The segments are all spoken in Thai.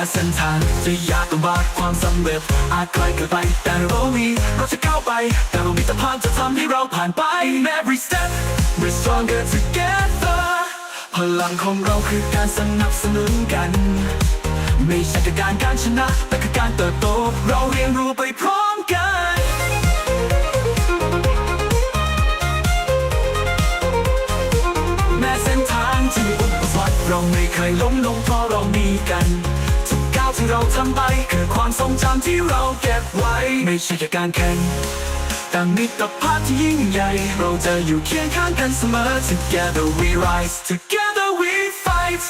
ม้เส้นทางจะยากลำบากความสำเร็จ อาจไกลเกินไป แต่เรามีเราจะก้าวไป แต่เรามีตะพานจะทำให้เราผ่านไป In every step we're stronger together พลังของเราคือการสนับสนุนกัน ไม่ใช่แค่การการชนะ แต่คือการเติบโต เราเรียนรู้ไปพร้อมกันแม้เส้นทางจะมีอุปสรรคเราไม่เคยล้มลงเพราะเรามีกัน ที่เราทำไปคือความทรงจำที่เราเก็บไว้ ไม่ใช่แค่การแข่งแต่มิตรภาพที่ยิ่งใหญ่ เราจะอยู่เคียงข้างกันเสมอ Together we rise Together we fight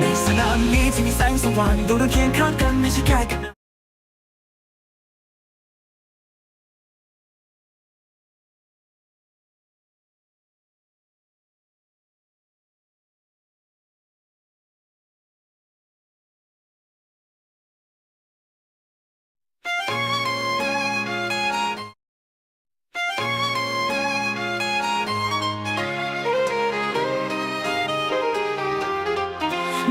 ในสนามนี้ที่มีแสงสว่างดูเราเคียงข้างกันไม่ใช่แค่กัน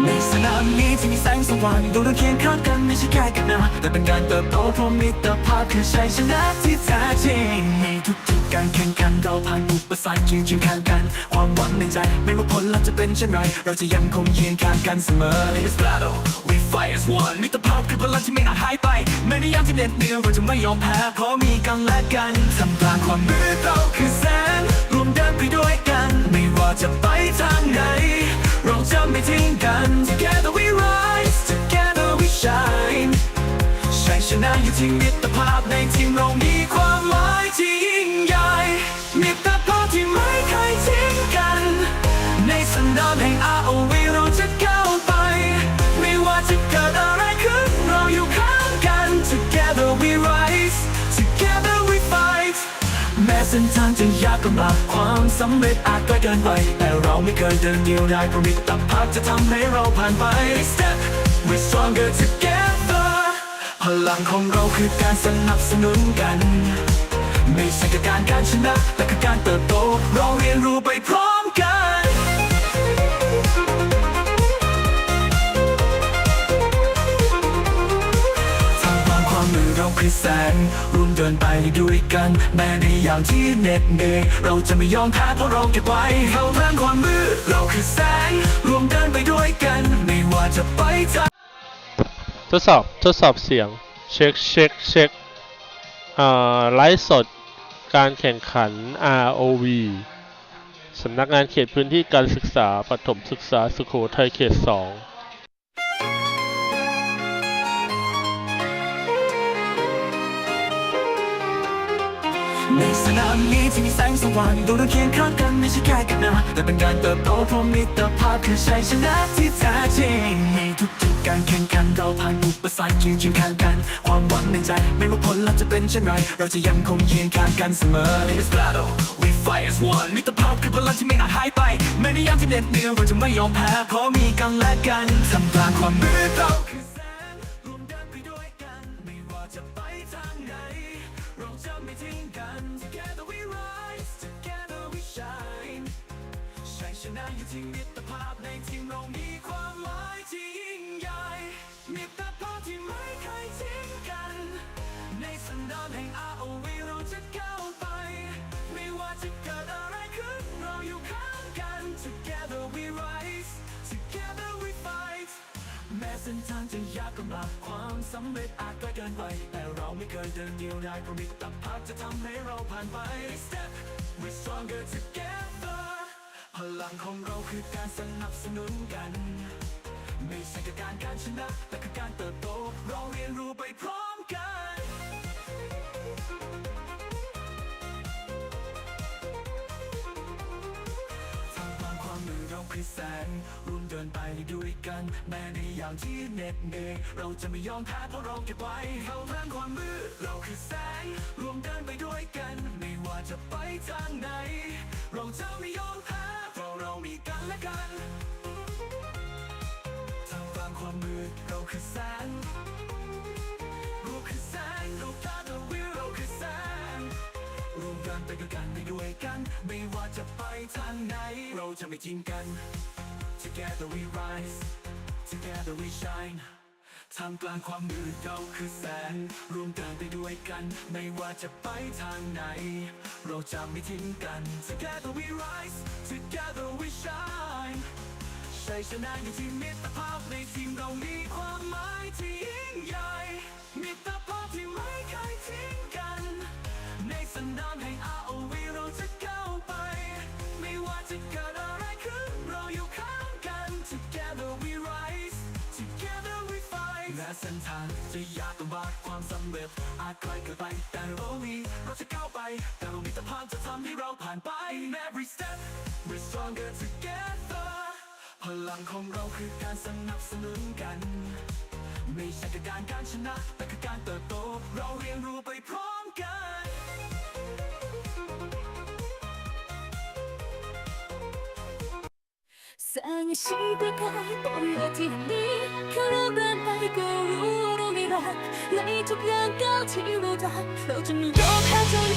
ในสนามนี้ที่มีแสงสว่างดูเราเคียงข้างกันไม่ใช่แค่กันนะแต่เป็นการเติบโตเพราะมิตรภาพคือชัยชนะที่แท้จริงในทุกๆการแข่งขันเราผ่านอุปสรรคยืนเคียงข้างกัน ความหวังในใจไม่ว่าผลลัพธ์จะเป็นเช่นไร เราจะยังคงยืนข้างกันเสมอ In this battle we fight as one มิตรภาพคือพลังที่ไม่อาจหายไปแม้ในยามที่เหน็ดเหนื่อยเราจะไม่ยอมแพ้เพราะมีกันและกันทำกลางความมืดเราคือแสงรวมเดินไปด้วยกัน ไม่ว่าจะไปทางไหน เราจะไม่ทิ้งกัน Together we rise Together we shine ชัยชนะอยู่ที่มิตรภาพในทีมเรามีความหมายที่ยิ่งใหญ่มิตร ส้นทางจะยากลำบากความสำเร็จอาจใกล้เกินไป แต่เราไม่เคยเดินเดียวดายเพราะมิตรภาพจะทำให้เราผ่านไป Step we're stronger together พลังของเราคือการสนับสนุนกัน ไม่ใช่แค่การการชนะแต่คือการเติบโต เราเรียนรู้ไปพร้อม ให้แสงร่วมเดินไปด้วยกัน แม้ในยามที่เหน็ดเหนื่อยเราจะไม่ยอมแพ้เพราะเราเก็บไว้เข้าร่างความมืดเราคือแสงร่วมเดินไปด้วยกัน ไม่ว่าจะไปทางทดสอบทดสอบเสียง เช็คเช็คเช็คไลฟ์สดการแข่งขัน ROV สำนักงานเขตพื้นที่การศึกษาปฐมศึกษาสุโขทัยเขต 2 สนามนี้ที่มีแสงสว่างดูเราเคียงข้างกันไม่ใช่แค่กันนะแต่เป็นการเติบโตพราะมิตรภาพคือชัยชนะที่แท้จริงในทุกๆการแข่งขันเราผ่านอุปสรรคยืนเคียงข้างกัน ความหวังในใจไม่ว่าผลลัพธ์จะเป็นเช่นไรเราจะยังคงเคียงข้างกันเสมอ In this battle we fight as one มิตรภาพคือพลังที่ไม่อาจหายไปแม้ในยามที่เหน็ดเหนื่อยเราจะไม่ยอมแพ้เพราะมีกันและกันทำกลางความมืดเรา ชนะอยู่ที่มิตรภาพในทีมเรามีความหมายที่ยิ่งใหญ่มิตรภาพที่ไม่เคยทิ้งกัน ในสนามแห่ง ROV เราจะก้าวไป ไม่ว่าจะเกิดอะไรขึ้นเราอยู่ข้างกัน Together we rise Together we fight แม้เส้นทางจะยากลำบากความสำเร็จอาจไกลเกินไปแต่เราไม่เคยเดินเดียวดายเพราะมิตรภาพจะทำให้เราผ่านไป Step we stronger together พลังของเราคือการสนับสนุนกัน ไม่ใช่แค่การการชนะ แต่คือการเติบโต เราเรียนรู้ไปพร้อม มือเราคือแสงร่วมเดินไปด้วยกัน แม้ในยามที่เหน็ดเหนื่อยเราจะไม่ยอมแพ้เพราะเราเก็บไว้เข้าแรงความมืดเราคือแสงร่วมเดินไปด้วยกัน ไม่ว่าจะไปทางไหน เราจะไม่ยอมแพ้เพราะเรามีกันและกันทำตามความมืดเราคือแสงเราคือแสงเราพาตัววิวเราคือแสงร่วมกันไปด้วยกัน กัน ไม่ว่าจะไปทางไหน เราจะไม่ทิ้งกัน Together we rise Together we shine ท่ามกลางความมืดเราคือแสงรวมกันไปด้วยกัน ไม่ว่าจะไปทางไหน เราจะไม่ทิ้งกัน Together we rise Together we shine ชัยชนะอยู่ที่มิตรภาพในทีมเรามีความหมายที่ยิ่งใหญ่ เส้นทางจะยากลำบากความสำเร็จอาจไกลเกินไปแต่เรามีเราจะก้าวไป แต่เรามีสะพานจะทำให้เราผ่านไป In every step we're stronger together พลังของเราคือการสนับสนุนกัน ไม่ใช่แค่การการชนะแต่คือการเติบโต เราเรียนรู้ไปพร้อม กันแสงชีประกายบนเวทีแห่งนี้แค่เราเดินไปก็รู้ว่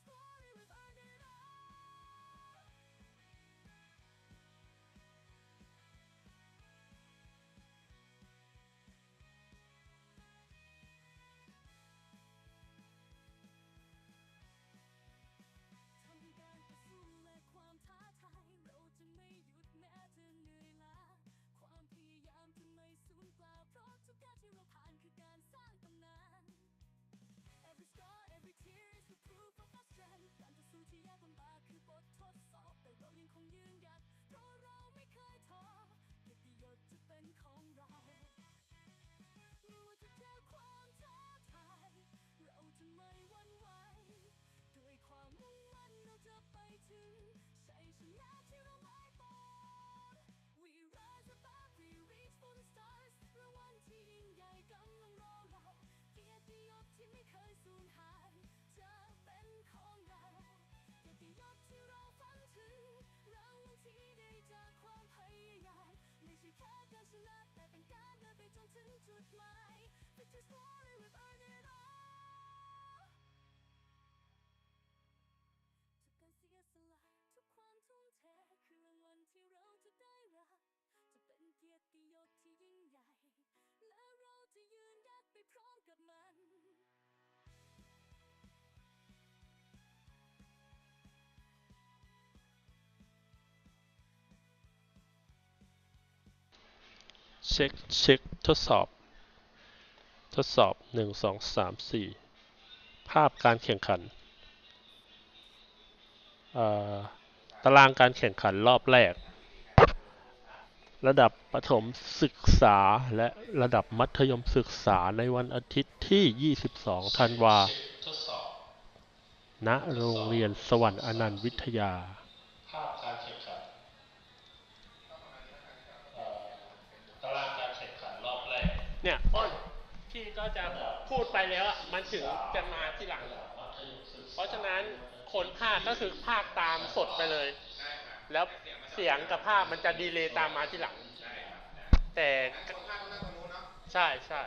just want ยศที่เราฝันถึงรางวัลที่ได้จากความพยายามไม่ใช่แค่การชนะแต่เป็นการเดินไปจนถึงจุดหมาย Victory's glory we've earned it all ทุกการเสียสละทุกความทุ่มเทคือรางวัลที่เราจะได้รับ จะเป็นเกียรติยศที่ยิ่งใหญ่ และเราจะยืนยัดไปพร้อมกับมัน เช็คเช็คทดสอบ ทดสอบหนึ่งสองสามสี่ภาพการแข่งขัน ตารางการแข่งขันรอบแรก ระดับประถมศึกษาและระดับมัธยมศึกษาในวันอาทิตย์ที่ 22 ธันวาณโรงเรียนสวรรค์อนันต์วิทยา เนี่ยอ้นพี่ก็จะพูดไปแล้วอะมันถึงจะมาที่หลัง เพราะฉะนั้นคนภาคก็คือภาคตามสดไปเลย แล้วเสียงกับภาพมันจะดีเลย์ตามมาที่หลัง แต่ใช่ใช่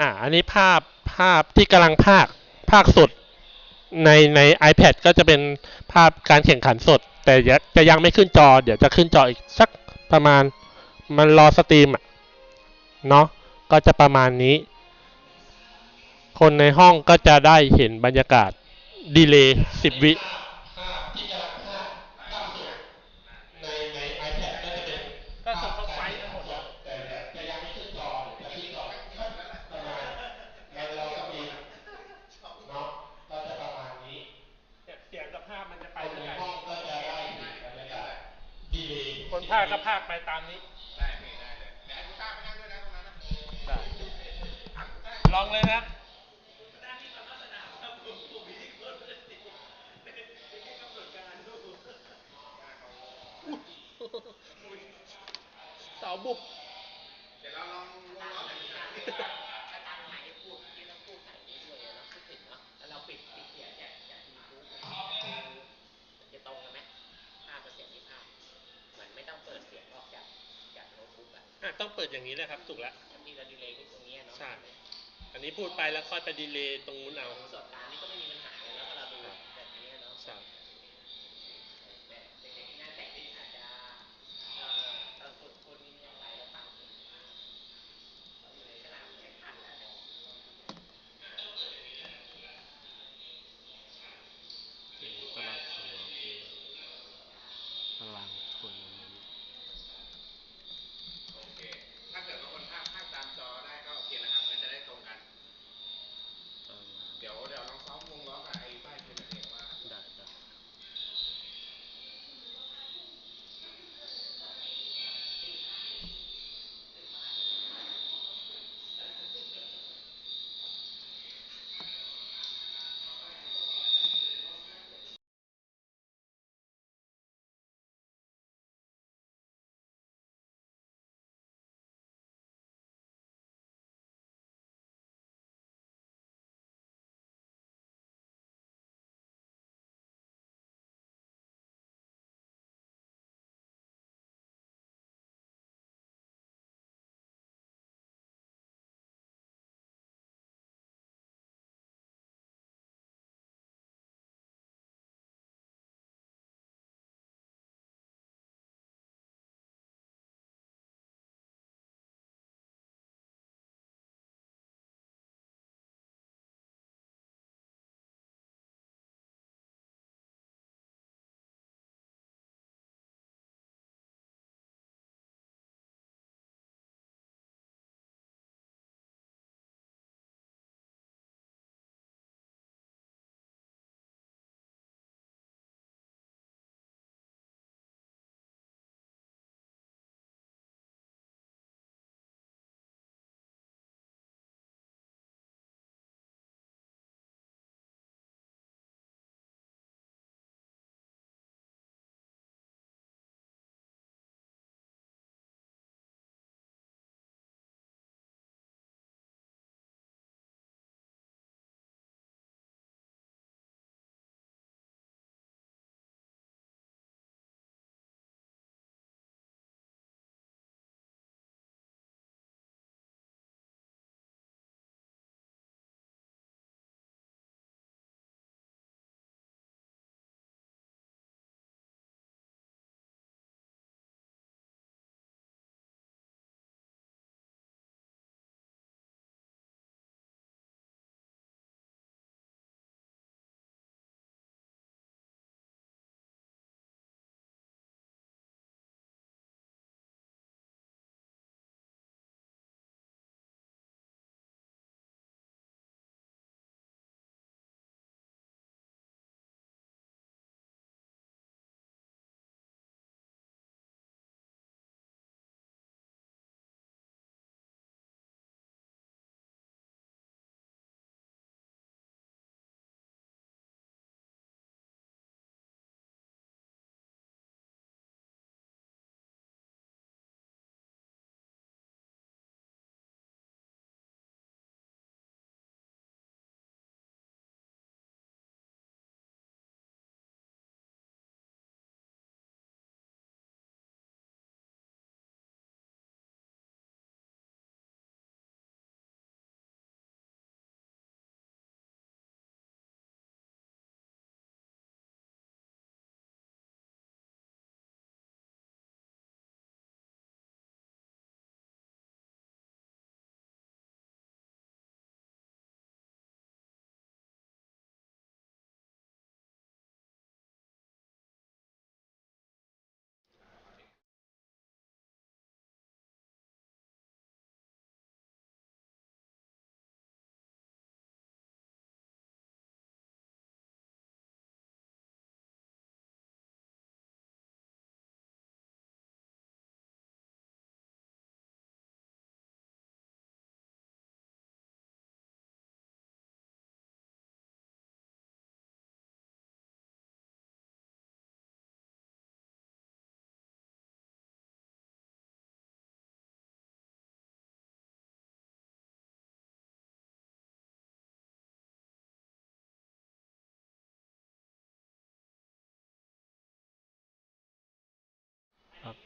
อ่าอันนี้ภาพภาพที่กำลังภาคภาคสดในใน iPad ก็จะเป็นภาพการแข่งขันสด แต่จะจะยังไม่ขึ้นจอ เดี๋ยวจะขึ้นจออีกสักประมาณมันรอสตรีมอะเนาะก็จะประมาณนี้ คนในห้องก็จะได้เห็นบรรยากาศดีเลย์สิบวิ ย์คนภาคก็ภาคไปตามนี้ ได้ได้เลยเดี๋ยวให้คุณตาไปนั่งด้วยนะตรงนั้นนะลองเลยนะเสาบุบถ้ องเปิดอย่างนี้เลยครับถูกแล้วถ้ามีเราดีเลย์ที่ตรงนี้เนาะใช่อันนี้พูดไปแล้วค่อยไปดีเลย์ตรงนู้นเอา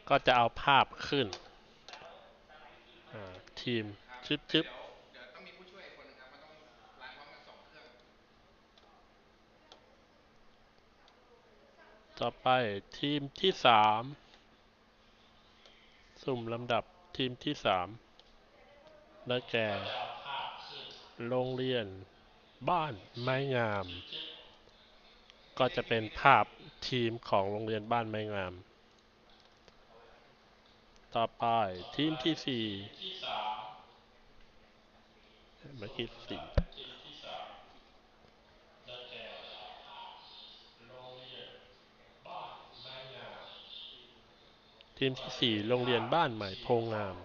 ก็จะเอาภาพขึ้นทีมชึบชึบเดี๋ยวเดี๋ยวต้องมีผู้ช่วยอีกคนหนึงครับต่องต่อไปทีมที่สามสุ่มลำดับทีมที่สามได้แก่ โรงเรียน บ้านไม้งาม ก็จะเป็นภาพทีมของโรงเรียนบ้านไม้งาม ต่อไปทีมที่สี่เมื่อกี้สี่ทีมที่สี่โรงเรียนบ้านใหม่โพงาม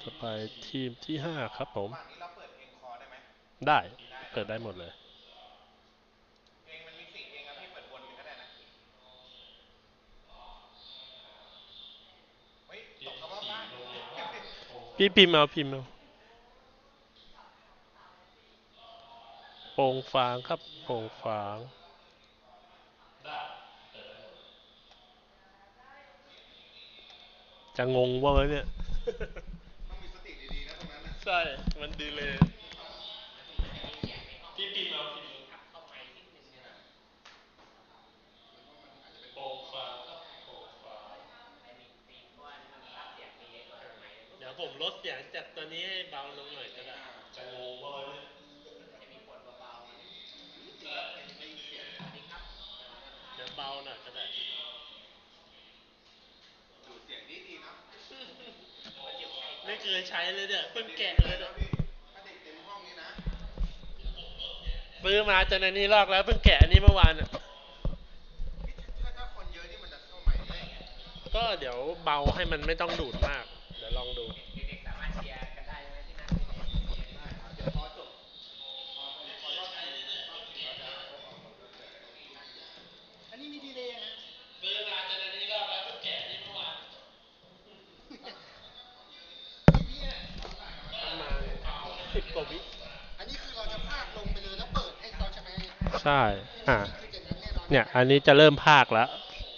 ต่อไปทีมที่ห้าครับผมฝั่งนี้เราเปิดเพลงคอได้ไหมได้ เปิดได้หมดเลย เพลงมันมีสี่เพลงครับพี่เปิดวนก็ได้นะ เฮ้ยตกคำว่าบ้าน พี่พิมพ์เอาพิมพ์เอาโป่งฟางครับโป่งฟางจะงงว่าเนี่ยต้องมีสติดีๆนะตรงนั้นนะใช่ มันดีเลยพี่พิมพ์เอาพิมพ์โป่งฟางครับโป่งฟางเดี๋ยว ผมลดเสียงจากตัวนี้ให้เบาลงหน่อยก็ได้จะงงว่าเนี่ยเดี๋ยวเบาหน่อยก็ได้ดูดเสียงดีๆนะไม่เคยใช้เลยเนี่ยเพิ่งแกะเลยนะเนี่ยพี่ถ้าเด็กเต็มห้องนี้นะซื้อมาจนอันนี้ลอกแล้วเพิ่งแกะอันนี้เมื่อวานอะพี่ถ้าถ้าคนเยอะนี่มันจะเข้าใหม่ได้ไงก็เดี๋ยวเบาให้มันไม่ต้องดูดมาก เดี๋ยวลองดู ช่อ่าเนี่ย อันนี้จะเริ่มภาคแล้ว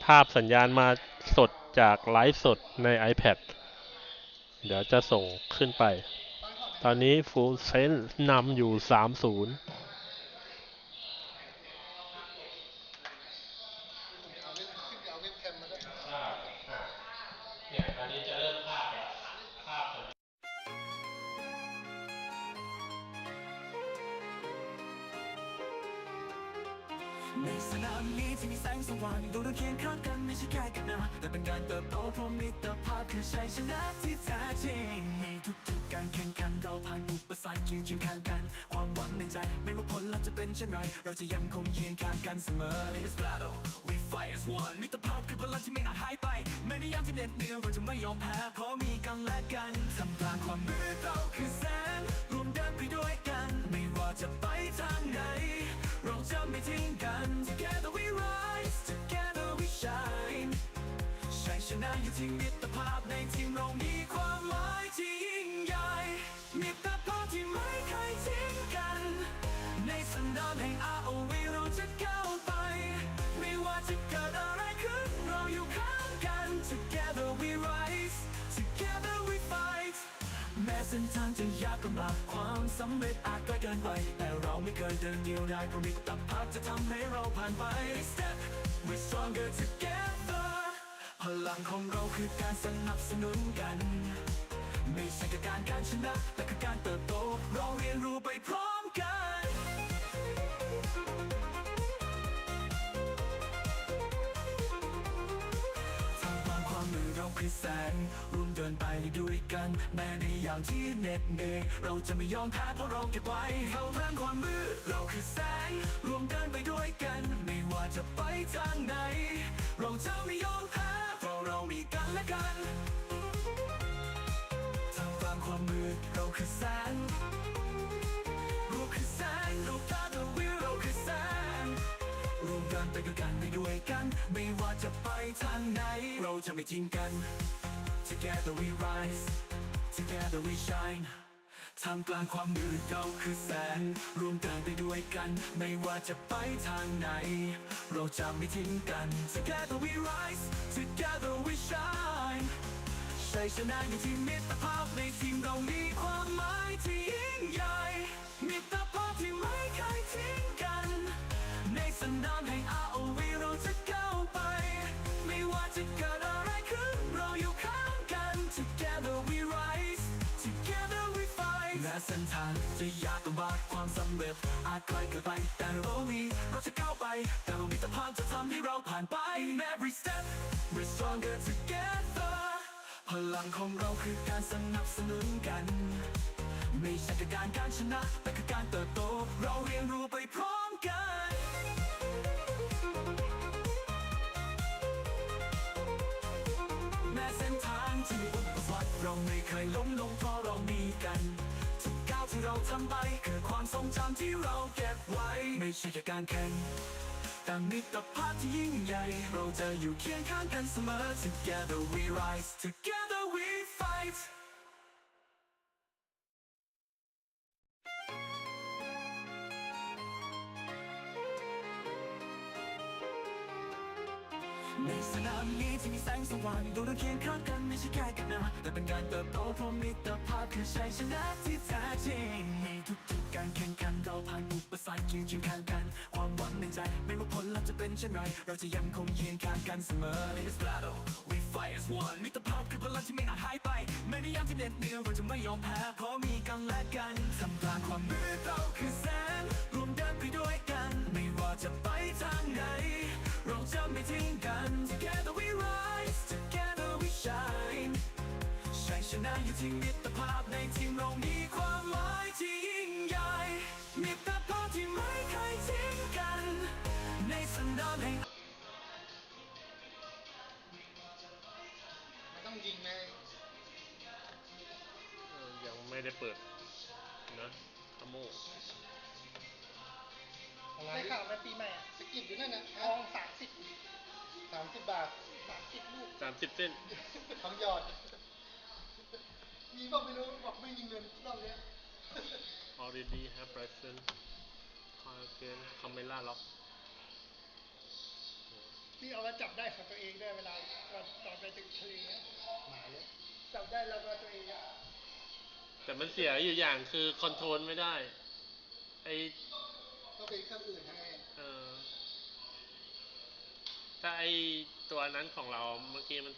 ภาพสัญญาณมาสดจากไลฟ์สดใน iPad เดี๋ยวจะส่งขึ้นไป ตอนนี้ Full Sense นำอยู่ 3-0 ในสนามนี้ที่มีแสงสว่างดูเราเคียงข้างกันไม่ใช่แค่กันนะแต่เป็นการเติบโตพราะมิตรภาพคือชัยชนะที่แท้จริงในทุกๆการแข่งขันเราผ่านอุปสรรคยืนเคียงข้างกัน ความหวังในใจไม่ว่าผลลัพธ์จะเป็นเช่นไร เราจะยังคงยืนข้างกันเสมอ In this battle we fight as one มิตรภาพคือพลังที่ไม่อาจหายไปแม้ในยามที่เหน็ดเหนื่อยเราจะไม่ยอมแพ้เพราะมีกันและกันทำกลางความมืดเราคือแสงรวมเดินไปด้วยกัน ไม่ว่าจะไปทางไหน เราจะไม่ทิ้งกัน Together we rise Together we shine ชัยชนะอยู่ที่มิตรภาพในทีมเรามีความหมายที่ยิ่งใหญ่มิตรภาพที่ไม่เคยทิ้งกัน ในสนามแห่ง ROV เราจะ เส้นทางจะยากลำบากความสำเร็จอาจใกล้เกินไป แต่เราไม่เคยเดินเดียวดายเพราะมิตรภาพจะทำให้เราผ่านไป Step we stronger together พลังของเราคือการสนับสนุนกัน ไม่ใช่แค่การการชนะแต่คือการเติบโต เราเรียนรู้ไปพร้อม มือเราคือแสงร่วมเดินไปด้วยกัน แม้ในยามที่เหน็ดเหนื่อยเราจะไม่ยอมแพ้เพราะเราเก็บไว้เราเรื่องความมือเราคือแสงร่วมเดินไปด้วยกัน ไม่ว่าจะไปทางไหน เราจะไม่ยอมแพ้เพราะเรามีกันและกันทำตามความมือเราคือแสงเราคือแสงเราตาเราวิวเราคือแสงรวมกันไปด้วยกันไปด้วยกัน ไม่ว่าจะไป ทางไหน เราจะไม่ทิ้งกัน Together we rise Together we shine ทำกลางความมืดเราคือแสงรวมเดินไปด้วยกัน ไม่ว่าจะไปทางไหน เราจะไม่ทิ้งกัน Together we rise Together we shine ชัยชนะอยู่ที่มิตรภาพในทีมเรามีความหมายที่ยิ่งใหญ่มิตรภาพที่ไม่เคย แม้เส้นทางจะยากลำบากความสำเร็จ อาจไกลเกินไป แต่เรามีเราจะก้าวไป แต่เรามีตรภานจะทำให้เราผ่านไป In every step we're stronger together พลังของเราคือการสนับสนุนกัน ไม่ใช่แค่การการชนะ แต่คือการเติบโต เราเรียนรู้ไปพร้อมกัน ทำไปคือความทรงจำที่เราเก็บไว้ ไม่ใช่แค่การแข่งแต่มิตรภาพที่ยิ่งใหญ่ เราจะอยู่เคียงข้างกันเสมอ Together we rise Together we fight ในสนามนี้ที่มีแสงสว่างดูเราเคียงข้างกันไม่ใช่แค่กันนะแต่เป็นการเติบโตเพราะมิตรภาพคือชัยชนะที่แท้จริงในทุกๆการแข่งขันเราผ่านอุปสรรคยืนเคียงข้างกัน ความหวังในใจไม่ว่าผลลัพธ์จะเป็นเช่นไรเราจะยังคงยืนข้างกันเสมอ In this battle we fight as one มิตรภาพคือพลังที่ไม่อาจหายไปแม้ในยามที่เหน็ดเหนื่อยเราจะไม่ยอมแพ้เพราะมีกันและกันทำกลางความมืดเราคือแสง ชัยชนะอยู่ที่มิตรภาพในทีมเรามีความหมายที่ยิ่งใหญ่มิตรภาพที่ไม่เคยทิ้งกัน ในสนามแห่งนต้องยิงในเออยังไม่ได้เปิดนะขโมยอะไรได้ข่าวมาปีใหม่อะสกิดอยู่นั่นนะทองสามสิบสามสิบบาทสามสิบลูกสามสิบเส้นทองหยอด มีบ้างไม่รู้บอกไม่ยิงเงินรอบเนี้ย already have present again camera lock ที่เอามาจับได้ของตัวเองด้วยเวลาตอนตอนไปถึงทะเลอะหมายเลยจับได้แล้วก็ตัวเองอะแต่มันเสียอยู่อย่างคือคอนโทรลไม่ได้ไอก็เป็นเครื่องอื่นให้เออถ้าไอตัวนั้นของเราเมื่อกี้มัน